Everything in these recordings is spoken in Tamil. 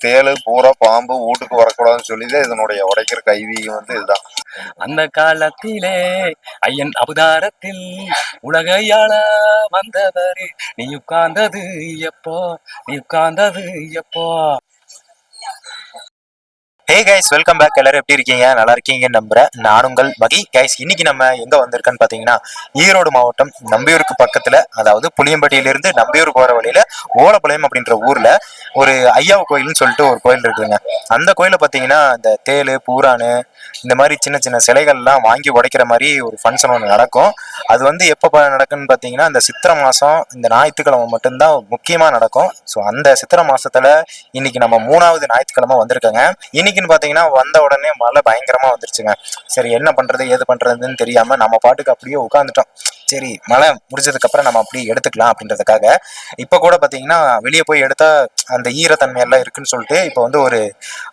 தேளு பூரா பாம்பு வீட்டுக்கு வரக்கூடாதுன்னு சொல்லி இதனுடைய உடைக்கிற கைவீகம் வந்து இதுதான். அந்த காலத்திலே ஐயன் அவதாரத்தில் உலகையாள வந்தவர் நீ உட்கார்ந்தது எப்போ? நீ உட்கார்ந்தது எப்போ? ஹே கைஸ் வெல்கம் பேக் எல்லாரும் எப்படி இருக்கீங்க? நல்லா இருக்கீங்கன்னு நம்புறேன். நான் உங்கள் மகி. கைஸ் இன்னைக்கு நம்ம எங்க வந்திருக்கோன்னு பாத்தீங்கன்னா ஈரோடு மாவட்டம் நம்பியூருக்கு பக்கத்துல அதாவது புளியம்பட்டியிலிருந்து நம்பியூர் போற வழியில ஓலப்பாளையம் அப்படின்ற ஊர்ல ஒரு ஐயா கோயில்னு சொல்லிட்டு ஒரு கோயில் இருக்குதுங்க. அந்த கோயில பாத்தீங்கன்னா இந்த தேளு பூரானு இந்த மாதிரி சின்ன சின்ன சிலைகள்லாம் வாங்கி உடைக்கிற மாதிரி ஒரு ஃபங்க்ஷன் ஒன்று நடக்கும். அது வந்து எப்போ நடக்குன்னு பார்த்தீங்கன்னா இந்த சித்திரை மாதம் இந்த ஞாயிற்றுக்கிழமை மட்டும்தான் முக்கியமாக நடக்கும். ஸோ அந்த சித்திரை மாசத்துல இன்னைக்கு நம்ம மூணாவது ஞாயிற்றுக்கிழமை வந்திருக்கோங்க. இன்னைக்குன்னு பார்த்தீங்கன்னா வந்த உடனே மழை பயங்கரமா வந்துருச்சுங்க. சரி என்ன பண்றது ஏது பண்றதுன்னு தெரியாம நம்ம பாட்டுக்கு அப்படியே உட்காந்துட்டோம் சரி மழை முடிஞ்சதுக்கு அப்புறம் நம்ம அப்படி எடுத்துக்கலாம் அப்படின்றதுக்காக. இப்போ கூட பார்த்தீங்கன்னா வெளியே போய் எடுத்தா அந்த ஈரத்தன்மை எல்லாம் இருக்குன்னு சொல்லிட்டு இப்போ வந்து ஒரு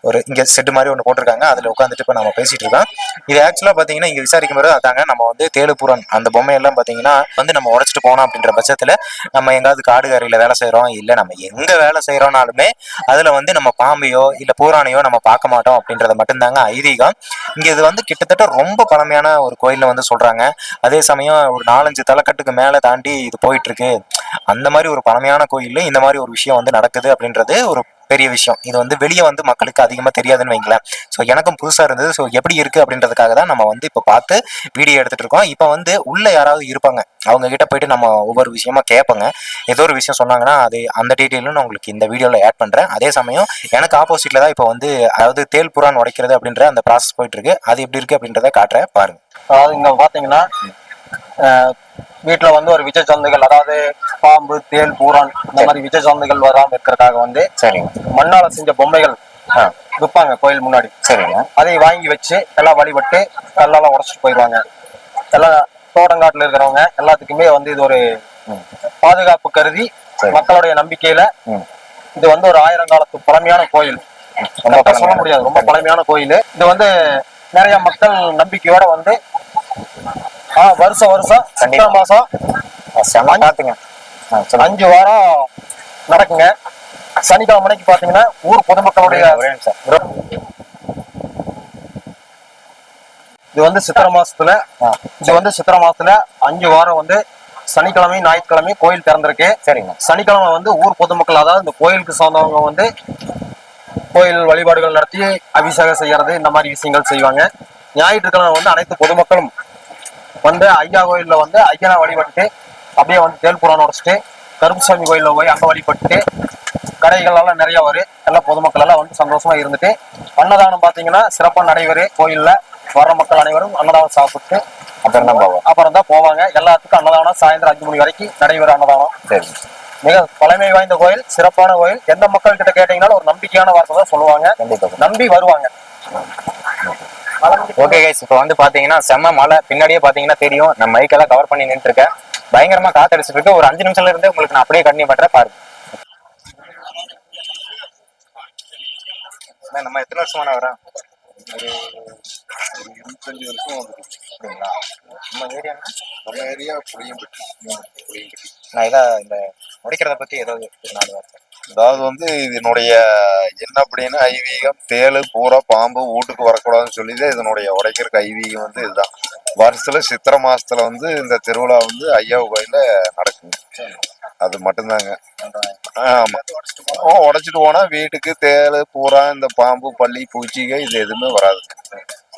ஒரு இங்க செட்டு மாதிரி ஒன்று போட்டிருக்காங்க. அதில் உட்காந்துட்டு இப்போ நம்ம பேசிட்டு இருக்கோம். இது ஆக்சுவலாக பார்த்தீங்கன்னா இங்கே விசாரிக்கும் போது அதாங்க நம்ம வந்து தேலுபுரன் அந்த பொம்மையெல்லாம் பார்த்தீங்கன்னா வந்து நம்ம உடச்சிட்டு போனோம் அப்படின்ற பட்சத்தில் நம்ம எங்காவது காடுகாரியில் வேலை செய்கிறோம் இல்லை நம்ம எங்கே வேலை செய்கிறோம்னாலுமே அதில் வந்து நம்ம பாம்பையோ இல்லை பூரானையோ நம்ம பார்க்க மாட்டோம் அப்படின்றத மட்டும்தாங்க ஐதீகம். இங்கே இது வந்து கிட்டத்தட்ட ரொம்ப பழமையான ஒரு கோயிலில் வந்து சொல்கிறாங்க அதே சமயம் ஒரு நாலஞ்சு தலைக்கட்டுக்கு மேலே தாண்டி இது போயிட்டு இருக்கு அந்த மாதிரி ஒரு பழமையான கோயில்ல இந்த மாதிரி ஒரு விஷயம் வந்து நடக்குது அப்படின்றது ஒரு பெரிய விஷயம். இது வந்து வெளியே வந்து மக்களுக்கு அதிகமாக தெரியாதுன்னு வைங்களேன். ஸோ எனக்கும் புதுசாக இருந்தது. ஸோ எப்படி இருக்குது அப்படின்றதுக்காக தான் நம்ம வந்து இப்போ பார்த்து வீடியோ எடுத்துகிட்டு இருக்கோம். இப்போ வந்து உள்ளே யாராவது இருப்பாங்க. அவங்க கிட்ட போயிட்டு நம்ம ஒவ்வொரு விஷயமா கேட்பாங்க. ஏதோ ஒரு விஷயம் சொன்னாங்கன்னா அது அந்த டீட்டெயிலும் நான் உங்களுக்கு இந்த வீடியோவில் ஆட் பண்ணுறேன் அதே சமயம் எனக்கு ஆப்போசிட்டில் தான் இப்போ வந்து அதாவது தேல் புறான் உடைக்கிறது அப்படின்ற அந்த ப்ராசஸ் போயிட்டு இருக்கு அது எப்படி இருக்குது அப்படின்றத காட்டுறேன். பாருங்க. அதாவது இங்கே பார்த்தீங்கன்னா வீட்டுல வந்து ஒரு விஜய் சந்தைகள் அதாவது பாம்பு தேல் பூரான் இந்த மாதிரி விஜய் சந்தைகள் வராம இருக்கிறதுக்காக வந்து சரிங்க. மண்ணால செஞ்ச பொம்மைகள் விற்பாங்க கோயில் முன்னாடி. சரிங்க. அதை வாங்கி வச்சு எல்லாம் வழிபட்டு கல்லெல்லாம் உடைச்சிட்டு போயிடுவாங்க. எல்லாம் தோட்டங்காட்டுல இருக்கிறவங்க எல்லாத்துக்குமே வந்து இது ஒரு பாதுகாப்பு கருதி. மக்களுடைய நம்பிக்கையில. இது வந்து ஒரு ஆயிரம் காலத்து பழமையான கோயில். சொல்ல. முடியாது. ரொம்ப பழமையான கோயில். இது வந்து நிறைய மக்கள் நம்பிக்கையோட வந்து வருஷம் வருஷம் சித்திரை மாசம். காத்துங்க சொல்லுங்க. அஞ்சு வாரம் நடக்குங்க. சனிக்கிழமை அன்னைக்கு பாத்தீங்கன்னா ஊர் பொதுமக்களுடைய. இது வந்து சித்திரை மாசத்துல இது வந்து சித்திரை மாசத்துல அஞ்சு வாரம் வந்து சனிக்கிழமை ஞாயிற்றுக்கிழமை கோயில் திறந்திருக்கு. சரிங்க. சனிக்கிழமை வந்து ஊர் பொதுமக்கள் அதாவது இந்த கோயிலுக்கு சார்ந்தவங்க வந்து கோயில் வழிபாடுகள் நடத்தி அபிஷேகம் செய்யறது இந்த மாதிரி விஷயங்கள் செய்வாங்க. ஞாயிற்றுக்கிழமை வந்து அனைத்து பொதுமக்களும் வந்து ஐயா கோயில்ல வந்து ஐயனை வழிபட்டு அப்படியே வந்து தேல்புரான் உடைச்சிட்டு கருப்புசாமி கோயில்ல போய் அங்க வழிபட்டு கடைகள் எல்லாம் நிறைய வரும். எல்லாம் பொதுமக்கள் எல்லாம் வந்து சந்தோஷமா இருந்துட்டு அன்னதானம் பாத்தீங்கன்னா சிறப்பா நடைபெறும் கோயில்ல வர்ற மக்கள் அனைவரும் அன்னதானம் சாப்பிட்டு அப்புறம் தான் போவோம் அப்புறம் தான் போவாங்க. எல்லாத்துக்கும் அன்னதானம் சாயந்தரம் அஞ்சு மணி வரைக்கும் நடைபெறும் அன்னதானம். சரி. மிக பழமை வாய்ந்த கோயில் சிறப்பான கோயில். எந்த மக்கள் கிட்ட கேட்டீங்கன்னாலும் ஒரு நம்பிக்கையான வார்த்தை தான் சொல்லுவாங்க. நம்பி வருவாங்க. ஓகே கைஸ் இப்போ வந்து பாத்தீங்கன்னா செம்ம மழை. பின்னாடியே பாத்தீங்கன்னா தெரியும். நம்ம மைக்கெல்லாம் கவர் பண்ணி நின்று இருக்கேன் பயங்கரமா காத்தடிச்சிட்டு இருக்கு ஒரு அஞ்சு நிமிஷம்ல இருந்து உங்களுக்கு நான் அப்படியே கண்டினியூ பண்றேன். பாருங்க. நம்ம எத்தனை வருஷமான வரேன் ஒரு இருபத்தஞ்சு வருஷம் அப்படிங்களா? நம்ம ஏரியா நம்ம ஏரியா புளியம்பட்டி. புளியம்பட்டி. நான் இதை இந்த உடைக்கிறத பத்தி ஏதாவது நாலு வார்த்தை. அதாவது வந்து இதனுடைய என்ன அப்படின்னா ஐவீகம் தேளு பூரா பாம்பு வீட்டுக்கு வரக்கூடாதுன்னு சொல்லி தான் இதனுடைய உடைக்கிற ஐவீகம் வந்து இதுதான். வருஷத்துல சித்திரை மாசத்துல வந்து இந்த திருவிழா வந்து ஐயா கோயில நடக்குங்க அது மட்டும்தாங்க. ஆமா. உடைச்சிட்டு போனா வீட்டுக்கு தேளு பூரா இந்த பாம்பு பள்ளி பூச்சிகை இது எதுவுமே வராது.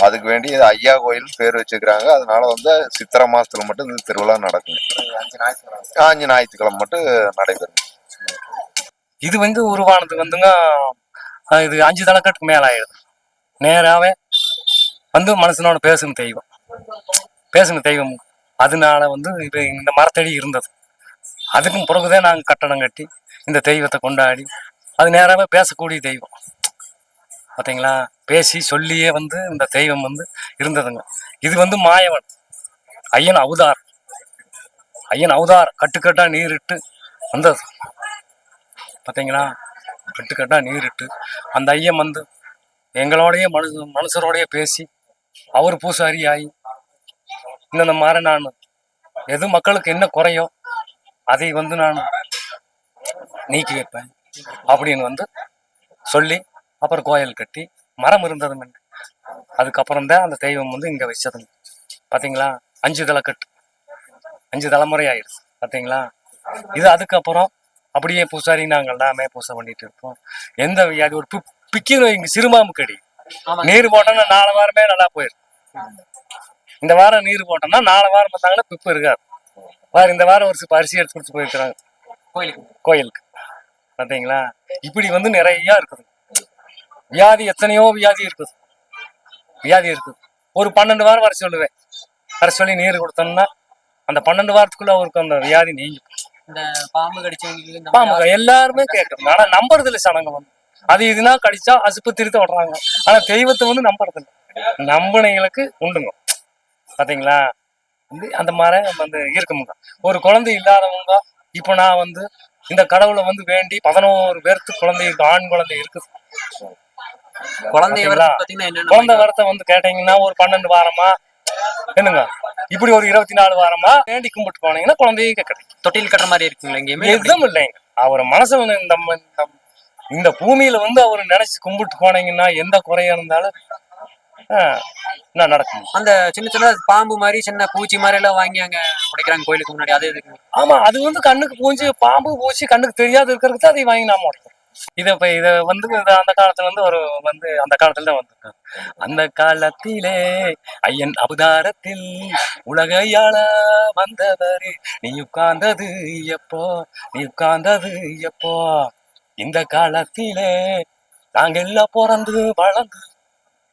அதுக்கு வேண்டி ஐயா கோயில் பேர் வச்சுக்கிறாங்க. அதனால வந்து சித்திரை மாசத்துல மட்டும் இந்த திருவிழா நடக்குங்க அஞ்சு ஞாயிற்றுக்கிழமை மட்டும் நடைபெறும். இது வந்து உருவானது வந்துங்க இது அஞ்சு தலைக்கட்டுக்கு மேல ஆயிடுது. நேராவே வந்து மனுஷனோட பேசுன தெய்வம். பேசுன தெய்வம். அதனால வந்து இது இந்த மரத்தடி இருந்தது. அதுக்கும் பிறகுதான் நாங்கள் கட்டடம் கட்டி இந்த தெய்வத்தை கொண்டாடி அது நேராகவே பேசக்கூடிய தெய்வம். பார்த்தீங்களா பேசி சொல்லியே வந்து இந்த தெய்வம் வந்து இருந்ததுங்க. இது வந்து மாயவன். ஐயன் அவதார். ஐயன் அவதார். கட்டுக்கட்டாக நீரிட்டு வந்தது. பார்த்தீங்களா கட்டுக்கட்டாக நீரிட்டு அந்த ஐயன் வந்து எங்களோடைய மனு மனுஷரோடைய பேசி அவர் பூசாரி ஆகி இந்த மாதிரி நான் எது மக்களுக்கு என்ன குறையோ அதை வந்து நான் நீக்கி வைப்பேன் அப்படின்னு வந்து சொல்லி அப்புறம் கோயில் கட்டி மரம் இருந்தது முன்ன அதுக்கப்புறம் தான் அந்த தெய்வம் வந்து இங்கே வச்சதுங்க. பார்த்தீங்களா அஞ்சு தலைக்கட்டு அஞ்சு தலைமுறை ஆயிடுச்சு. பார்த்தீங்களா இது அதுக்கப்புறம் அப்படியே பூசாரி நாங்கள் எல்லாமே பூசை பண்ணிட்டு இருப்போம். எந்த வியாதி ஒரு பிக்கின்னு இங்க சிறுமாம்பு கடி. நீர் போட்டோம்னா நாலு வாரமே நல்லா போயிடும். இந்த வாரம் நீர் போட்டோம்னா நாலு வாரம் பார்த்தாங்கன்னா பிப்பு இருக்காது. வார இந்த வாரம் ஒரு அரிசி எடுத்து கொடுத்து போயிருக்கிறாங்க. கோயிலுக்கு. கோயிலுக்கு. பார்த்தீங்களா இப்படி வந்து நிறைய இருக்குது. வியாதி எத்தனையோ வியாதி இருக்குது. வியாதி இருக்குது. ஒரு பன்னெண்டு வாரம் வர சொல்லுவேன். வர சொல்லி நீர் கொடுத்தோம்னா அந்த பன்னெண்டு வாரத்துக்குள்ள அவருக்கு அந்த வியாதி நீங்கி இந்த பாம்பு கடிச்சவங்களுக்கு பாம்பு எல்லாருமே கேட்கணும் ஆனா நம்புறது இல்லை சனங்க வந்து. அது இதுனா கடிச்சா அசுப்பத்திரித்த விடுறாங்க. ஆனா தெய்வத்தை வந்து நம்புறது இல்லை நம்பினைகளுக்கு உண்டுங்க. பாத்தீங்களா? வந்து அந்த மாதிரி வந்து இருக்குமுங்க. ஒரு குழந்தை இல்லாதவங்க இப்போ நான் வந்து இந்த கடவுளை வந்து வேண்டி பதினோரு பேர்த்து குழந்தை இருக்கு ஆண் குழந்தை இருக்குது. குழந்தை குழந்தை வரத்தை வந்து கேட்டீங்கன்னா ஒரு பன்னெண்டு வாரமா என்னங்க? இப்படி ஒரு இருபத்தி நாலு வாரமா வேண்டி கும்பிட்டு போனீங்கன்னா குழந்தையே கிடைக்கும் தொட்டில் கட்டுற மாதிரி இருக்குங்களா எங்கேயுமே எதுவும் இல்லைங்க. அவர் மனசுல இந்த ம- இந்த- பூமியில வந்து அவர் நினைச்சு கும்பிட்டு போனீங்கன்னா எந்த குறையா இருந்தாலும் என்ன நடக்கும்? அந்த சின்ன சின்ன பாம்பு மாதிரி சின்ன பூச்சி மாதிரி எல்லாம் வாங்கி அங்க உடைக்கிறாங்க கோயிலுக்கு முன்னாடி. அது ஆமா அது வந்து கண்ணுக்கு பூஞ்சி பாம்பு பூச்சி கண்ணுக்கு தெரியாது இருக்கிறதுக்கு அதை வாங்கி நாம உடைக்கிறோம். இத இப்ப இத வந்து அந்த காலத்துல வந்து ஒரு வந்து அந்த காலத்துல தான் வந்து அந்த காலத்திலே ஐயன் அவதாரத்தில் உலகையாள வந்தவரு நீ உட்கார்ந்தது எப்போ நீ உட்கார்ந்தது எப்போ? இந்த காலத்திலே நாங்க எல்லாம் பிறந்து வளர்ந்து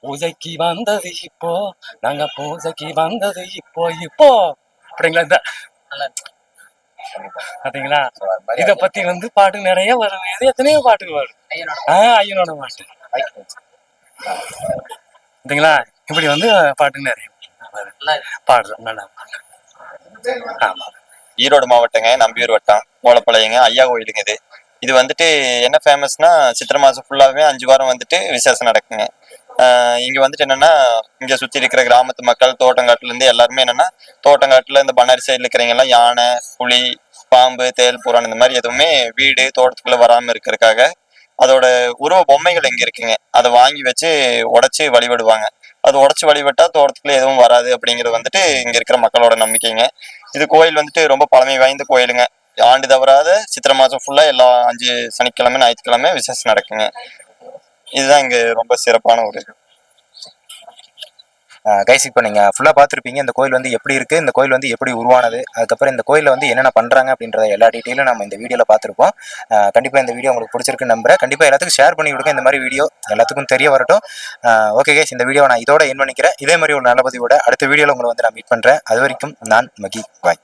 பூஜைக்கு வந்தது இப்போ நாங்க பூஜைக்கு வந்தது இப்போ இப்போ. அப்படிங்களா இந்த பாத்தீங்களா? இத பத்தி வந்து பாட்டு நிறைய வரும். இது எத்தனையோ பாட்டுகள் வரும். ஐயனோட ஆஹ் ஐயனோட பாட்டு. பாத்தீங்களா? இப்படி வந்து பாட்டு நிறைய. பாடுறோம். நல்லா ஆமா. ஈரோடு மாவட்டங்க நம்பியூர் வட்டம் ஓலப்பாளையங்க ஐயா கோயிலுங்க இது. இது வந்துட்டு என்ன ஃபேமஸ்னா சித்திரை மாசம் ஃபுல்லாவே அஞ்சு வாரம் வந்துட்டு விசேஷம் நடக்குங்க. ஆஹ் இங்க வந்துட்டு என்னன்னா இங்க சுத்தி இருக்கிற கிராமத்து மக்கள் தோட்டங்காட்டுல இருந்து எல்லாருமே என்னன்னா தோட்டங்காட்டுல இந்த பண்ணாரி சைடுல இருக்கிறவங்க எல்லாம் யானை புலி பாம்பு தேல் புறான் இந்த மாதிரி எதுவுமே வீடு தோட்டத்துக்குள்ள வராம இருக்கிறதுக்காக அதோட உருவ பொம்மைகள் எங்க இருக்குங்க. அதை வாங்கி வச்சு உடச்சி வழிபடுவாங்க. அது உடைச்சு வழிபட்டா தோட்டத்துக்குள்ள எதுவும் வராது அப்படிங்கிறது வந்துட்டு இங்க இருக்கிற மக்களோட நம்பிக்கைங்க. இது கோயில் வந்துட்டு ரொம்ப பழமை வாய்ந்த கோயிலுங்க. ஆண்டு தவறாத சித்திரை மாசம் ஃபுல்லா எல்லா அஞ்சு சனிக்கிழமை ஞாயிற்றுக்கிழமை விசேஷம் நடக்குங்க. இதுதான் இங்க ரொம்ப சிறப்பான ஒரு கைஸ் இப்போ நீங்கள் ஃபுல்லாக பார்த்துருப்பீங்க இந்த கோயில் வந்து எப்படி இருக்குது இந்த கோயில் வந்து எப்படி உருவானது அதுக்கப்புறம் இந்த கோயிலில் வந்து என்னென்ன பண்ணுறாங்க அப்படின்றத எல்லா டீட்டெயிலும் நம்ம இந்த வீடியோவில் பார்த்துருப்போம். கண்டிப்பாக இந்த வீடியோ உங்களுக்கு பிடிச்சிருக்குன்னு நம்புறேன். கண்டிப்பாக எல்லாத்துக்கும் ஷேர் பண்ணி விடுங்க இந்த மாதிரி வீடியோ எல்லாத்துக்கும் தெரிய வரட்டும். ஓகே கைஸ் இந்த வீடியோ நான் இதோட என் பண்ணிக்கிறேன். இதே மாதிரி ஒரு நல்ல பதிவோட அடுத்த வீடியோவில் உங்களை வந்து நான் மீட் பண்ணுறேன் அது வரைக்கும் நான் மகி பாய்